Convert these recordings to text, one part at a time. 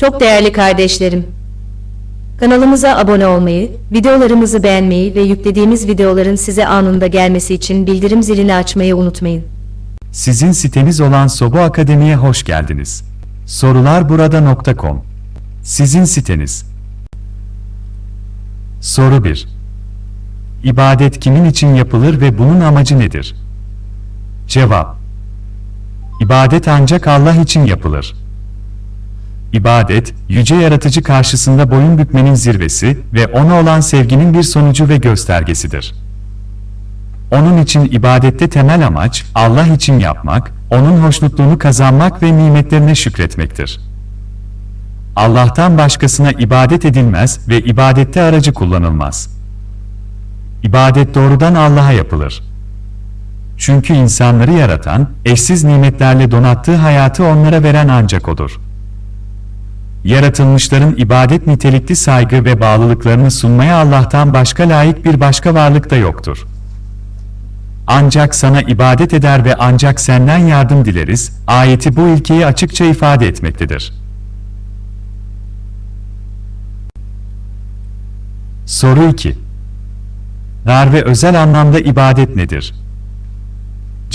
Çok değerli kardeşlerim, kanalımıza abone olmayı, videolarımızı beğenmeyi ve yüklediğimiz videoların size anında gelmesi için bildirim zilini açmayı unutmayın. Sizin siteniz olan Sobu Akademi'ye hoş geldiniz. Sorularburada.com Sizin siteniz. Soru 1. İbadet kimin için yapılır ve bunun amacı nedir? Cevap. İbadet ancak Allah için yapılır. İbadet, yüce yaratıcı karşısında boyun bükmenin zirvesi ve ona olan sevginin bir sonucu ve göstergesidir. Onun için ibadette temel amaç, Allah için yapmak, onun hoşnutluğunu kazanmak ve nimetlerine şükretmektir. Allah'tan başkasına ibadet edilmez ve ibadette aracı kullanılmaz. İbadet doğrudan Allah'a yapılır. Çünkü insanları yaratan, eşsiz nimetlerle donattığı hayatı onlara veren ancak O'dur. Yaratılmışların ibadet nitelikli saygı ve bağlılıklarını sunmaya Allah'tan başka layık bir başka varlık da yoktur. Ancak sana ibadet eder ve ancak senden yardım dileriz, ayeti bu ilkeyi açıkça ifade etmektedir. Soru 2 Dar ve özel anlamda ibadet nedir?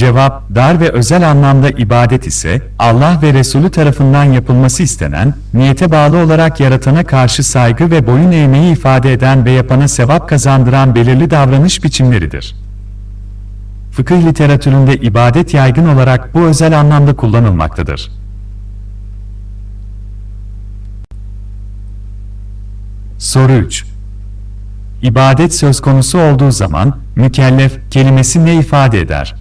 Cevap, dar ve özel anlamda ibadet ise, Allah ve Resulü tarafından yapılması istenen, niyete bağlı olarak yaratana karşı saygı ve boyun eğmeyi ifade eden ve yapana sevap kazandıran belirli davranış biçimleridir. Fıkıh literatüründe ibadet yaygın olarak bu özel anlamda kullanılmaktadır. Soru 3 İbadet söz konusu olduğu zaman, mükellef kelimesi ne ifade eder?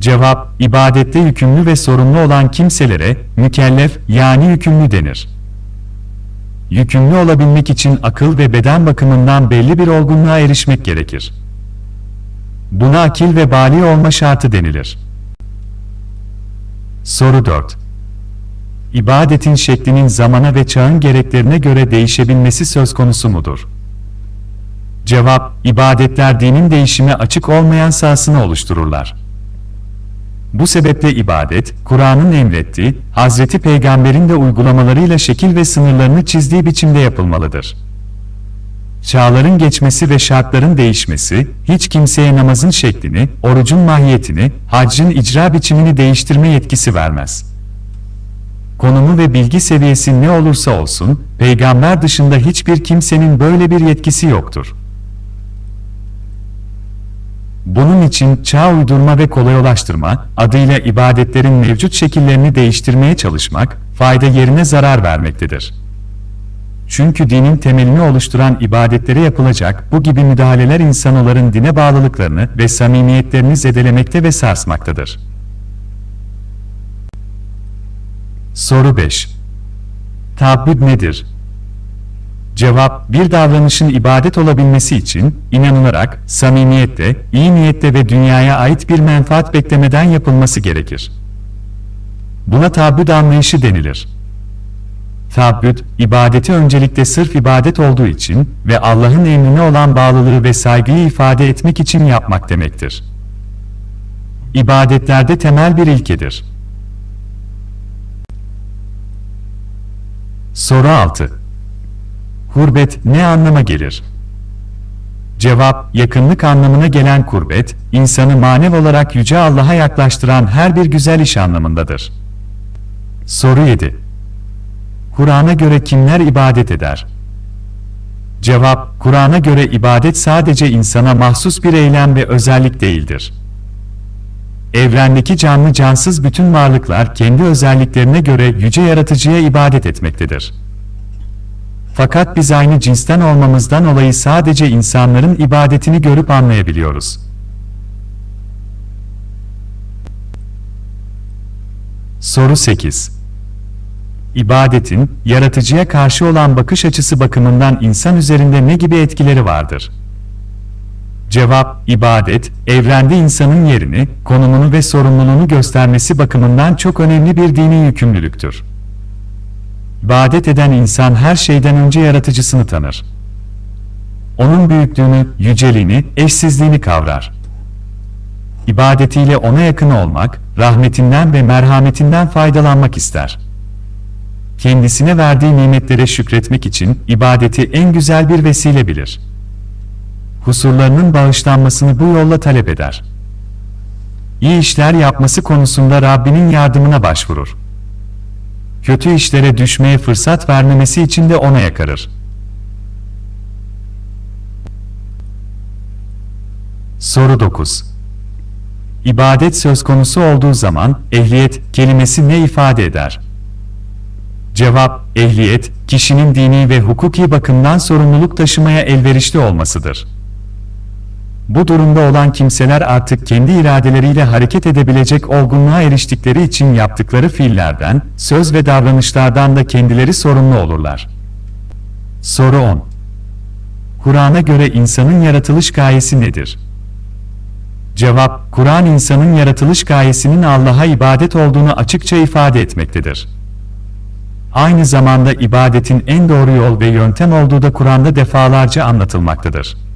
Cevap, ibadette yükümlü ve sorumlu olan kimselere, mükellef yani yükümlü denir. Yükümlü olabilmek için akıl ve beden bakımından belli bir olgunluğa erişmek gerekir. Buna akil ve bali olma şartı denilir. Soru 4 İbadetin şeklinin zamana ve çağın gereklerine göre değişebilmesi söz konusu mudur? Cevap, ibadetler dinin değişime açık olmayan sahasını oluştururlar. Bu sebeple ibadet, Kur'an'ın emrettiği, Hazreti Peygamber'in de uygulamalarıyla şekil ve sınırlarını çizdiği biçimde yapılmalıdır. Çağların geçmesi ve şartların değişmesi, hiç kimseye namazın şeklini, orucun mahiyetini, haccın icra biçimini değiştirme yetkisi vermez. Konumu ve bilgi seviyesi ne olursa olsun, peygamber dışında hiçbir kimsenin böyle bir yetkisi yoktur. Bunun için çağ uydurma ve kolaylaştırma adıyla ibadetlerin mevcut şekillerini değiştirmeye çalışmak, fayda yerine zarar vermektedir. Çünkü dinin temelini oluşturan ibadetlere yapılacak bu gibi müdahaleler insanoların dine bağlılıklarını ve samimiyetlerini zedelemekte ve sarsmaktadır. Soru 5 Tabbüd nedir? Cevap, bir davranışın ibadet olabilmesi için, inanılarak, samimiyette, iyi niyette ve dünyaya ait bir menfaat beklemeden yapılması gerekir. Buna tabbüd anlayışı denilir. Tabbüd, ibadeti öncelikle sırf ibadet olduğu için ve Allah'ın emrine olan bağlılığı ve saygıyı ifade etmek için yapmak demektir. İbadetlerde temel bir ilkedir. Soru 6 Kurbet ne anlama gelir? Cevap, yakınlık anlamına gelen kurbet, insanı manev olarak Yüce Allah'a yaklaştıran her bir güzel iş anlamındadır. Soru 7 Kur'an'a göre kimler ibadet eder? Cevap, Kur'an'a göre ibadet sadece insana mahsus bir eylem ve özellik değildir. Evrendeki canlı cansız bütün varlıklar kendi özelliklerine göre yüce yaratıcıya ibadet etmektedir. Fakat biz aynı cinsten olmamızdan olayı sadece insanların ibadetini görüp anlayabiliyoruz. Soru 8 İbadetin, yaratıcıya karşı olan bakış açısı bakımından insan üzerinde ne gibi etkileri vardır? Cevap, ibadet, evrende insanın yerini, konumunu ve sorumluluğunu göstermesi bakımından çok önemli bir dini yükümlülüktür. İbadet eden insan her şeyden önce yaratıcısını tanır. Onun büyüklüğünü, yüceliğini, eşsizliğini kavrar. İbadetiyle ona yakın olmak, rahmetinden ve merhametinden faydalanmak ister. kendisine verdiği nimetlere şükretmek için ibadeti en güzel bir vesile bilir. Husurlarının bağışlanmasını bu yolla talep eder. İyi işler yapması konusunda Rabbinin yardımına başvurur. Kötü işlere düşmeye fırsat vermemesi için de ona yakarır. Soru 9 İbadet söz konusu olduğu zaman ehliyet kelimesi ne ifade eder? Cevap, ehliyet, kişinin dini ve hukuki bakımdan sorumluluk taşımaya elverişli olmasıdır. Bu durumda olan kimseler artık kendi iradeleriyle hareket edebilecek olgunluğa eriştikleri için yaptıkları fiillerden, söz ve davranışlardan da kendileri sorumlu olurlar. Soru 10 Kur'an'a göre insanın yaratılış gayesi nedir? Cevap, Kur'an insanın yaratılış gayesinin Allah'a ibadet olduğunu açıkça ifade etmektedir. Aynı zamanda ibadetin en doğru yol ve yöntem olduğu da Kur'an'da defalarca anlatılmaktadır.